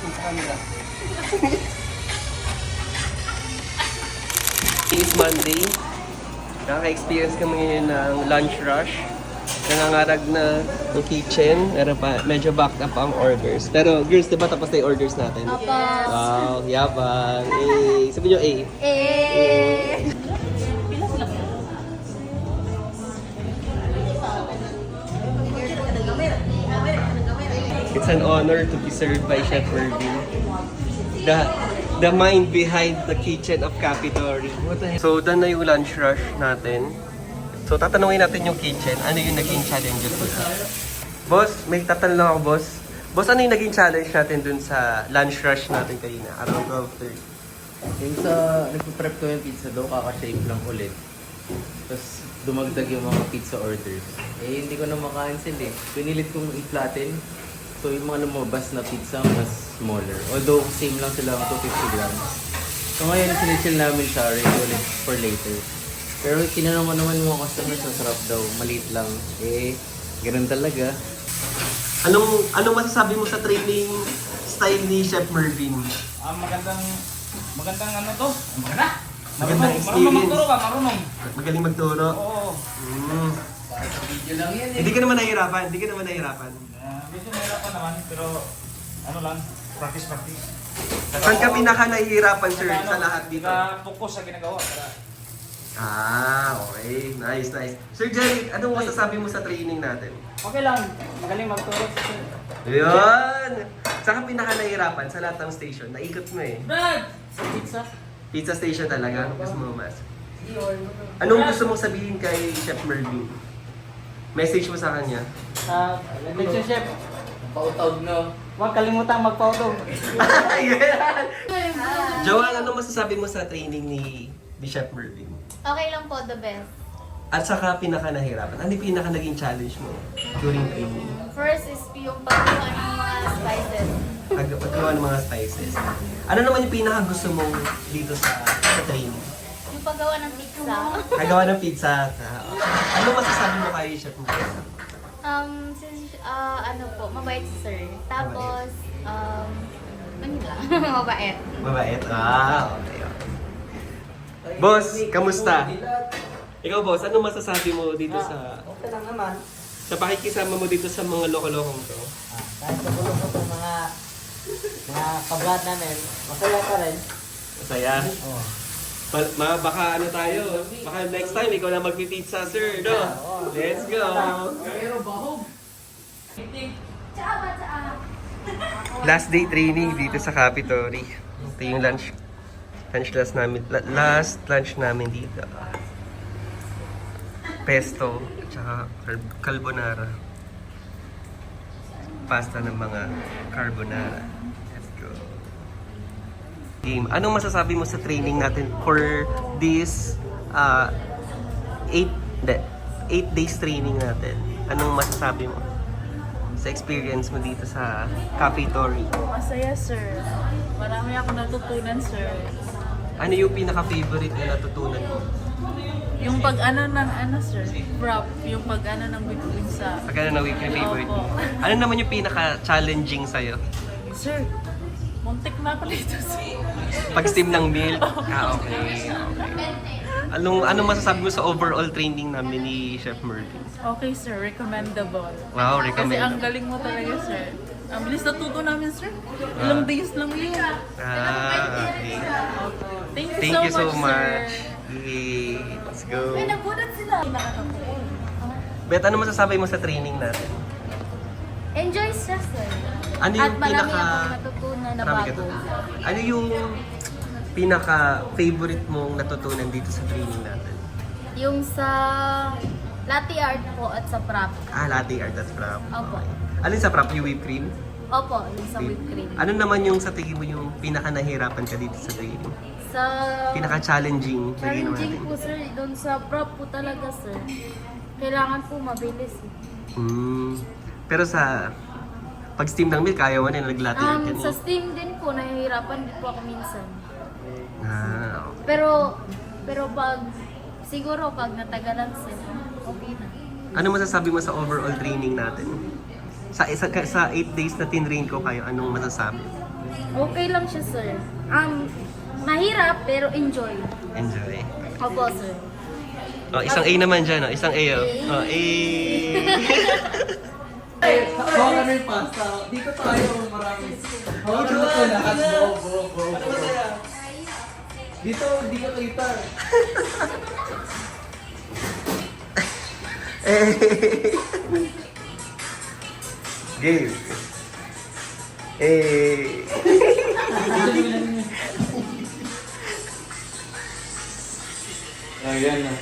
Sa camera. It's Monday. Nakaka-experience kami ngayon ng lunch rush. Nangangarag na ng kitchen. Pero pa, medyo backed up ang orders. Pero girls, di ba tapos na yung orders natin? Apa. Wow, yabang. Eh, sabi nyo A. Eh. It's an honor to be served by Chef Irvin. The, the mind behind the kitchen of Capitory. So, done na yung lunch rush natin. So, tatanungin natin yung kitchen. Ano yung naging challenges nila? Boss, may tatanong ako, boss. Boss, ano yung naging challenge natin dun sa lunch rush natin kanina? Around 12.30. Yung sa nagpo-prep ko yung pizza dough, kaka-shape lang ulit. Tapos dumagdag yung mga pizza orders. Eh, hindi ko na makancel eh. Pinilit kong i-flatten. So, yung mga lumabas na pizza, mas smaller. Although, same lang sila, 250 grams. So, ngayon, sinichill namin siya, ready ulit for later. Pero tinanong ko naman mga customers, masarap daw, maliit lang. Eh, ganun talaga. Anong, anong masasabi mo sa training style ni Chef Mervin? Ah, magandang magandang ano to? Maganda. Magandang Marunong- experience. Marunong magturo ka, marunong. Magaling magturo. Oo. Mm. Video lang yan Hindi ka naman nahihirapan. Hindi ka naman nahihirapan. Uh, medyo mahirapan naman, pero ano lang, practice practice. Saan ka pinaka nahihirapan, sir, sa lahat dito? focus sa ginagawa. Para, Ah, okay. Nice, nice. Sir Jerry, anong masasabi mo sa training natin? okay lang, magaling magturo. Yun! Saan ka pinaka nahihirapan sa lahat ng station? Naikot mo eh. Brad! Sa pizza? Pizza station talaga. Gusto mo mas. Anong gusto mong sabihin kay Chef Mervin? Message mo sa kanya. Sa Lechon Chef, Pautog no. huwag kalimutang magpautog. Yan! Joanne, ano masasabi mo sa training ni, Chef Mervin? Okay lang po, the best. At saka pinaka nahirapan. Ano yung pinaka naging challenge mo during training? First is yung paggawa ng mga spices. Pag paggawa ng mga spices. Ano naman yung pinaka gusto mong dito sa, sa training? Yung paggawa ng pizza. Paggawa ng pizza. Ah. Ano masasabi mo kay Chef? Um, since, ah, ano po, mabait si sir. Tapos, um, ano lang, mabait. Mabait? Ah, okay. okay. Boss, kamusta? Ikaw boss, ano masasabi mo dito sa Okay lang naman. sa pakikisama mo dito sa mga loko-lokong to? Ah, kahit sa bulong ko mga mga kablad namin, masaya pa rin. Masaya. Oh. Ma- ma- baka ano tayo, baka next time ikaw na magpipizza, sir, no? Let's go! Last day training dito sa Capitory. Ito yung lunch. Lunch last namin. la- last lunch namin dito. Pesto, tsaka car- carbonara. Pasta ng mga carbonara. Game. Anong masasabi mo sa training natin for this uh, eight, de, eight days training natin? Anong masasabi mo sa experience mo dito sa Capitory? Masaya, sir. Marami ako natutunan, sir. Ano yung pinaka-favorite na natutunan mo? Yung pag-ano ng ano, sir, prop, yung pag-ano ng bituin sa... Pagka na weekly favorite mo? Ano naman yung pinaka-challenging sa'yo? Sir, muntik na ako dito. Pag-steam ng milk? Ah, okay. okay. Anong, anong masasabi mo sa overall training namin ni Chef Mervin? Okay, sir, recommendable. Wow, Kasi recommend. ang galing mo talaga, sir. Ang bilis natuto namin, sir. Ilang Ah. days lang yun. Ah, okay. Thank you Thank so you so much, much. sir. Yay. Let's go. Nagulat sila. Bet, ano masasabi mo sa training natin? Enjoy stress, sir. Ano At yung marami pinaka... akong natutunan na Marami ka bago. to. Ano yung pinaka-favorite mong natutunan dito sa training natin? Yung sa latte art po at sa prop. Ah, latte art at prop. Opo. Ano yung sa prop? Yung whipped cream? Opo, yung sa whipped cream. Ano naman yung sa tingin mo yung pinaka-nahirapan ka dito sa training? Sa Pinaka-challenging challenging po, sir. Doon sa prop po talaga, sir. Kailangan po mabilis. eh. Hmm. Pero sa pag-steam ng milk, kaya mo na art Um, ka sa steam din po, nahihirapan din po ako minsan. Ah, okay. Pero, pero pag, siguro pag natagalan sir, okay na. Ano masasabi mo sa overall training natin? Sa isa sa 8 days na tinrain ko kayo, anong masasabi? Okay lang siya, sir. Um, mahirap, pero enjoy. Enjoy. Opo, sir. Oh, isang A naman dyan, oh. Isang A, oh. Oh, A. Hawa kami yung pasta. Dito tayo marami. Hawa kami ito lahat. Bro, bro, bro, bro. Dito, hindi ka kita. Game. Eh. Ayan na.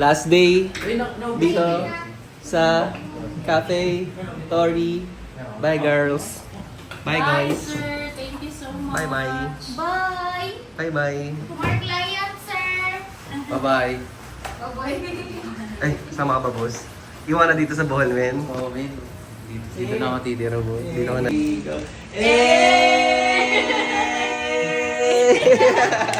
Last day dito sa Cafe Tori. Bye, girls. Bye, guys. sir. Thank you so much. Bye-bye. Bye! Bye-bye. Kumar client, sir! Bye-bye. Bye-bye. Ay, sama ka ba, boss? Iwan na dito sa Boholmen. Oh, man. Dito, dito na ako titira, boy. Dito ka na. Eh!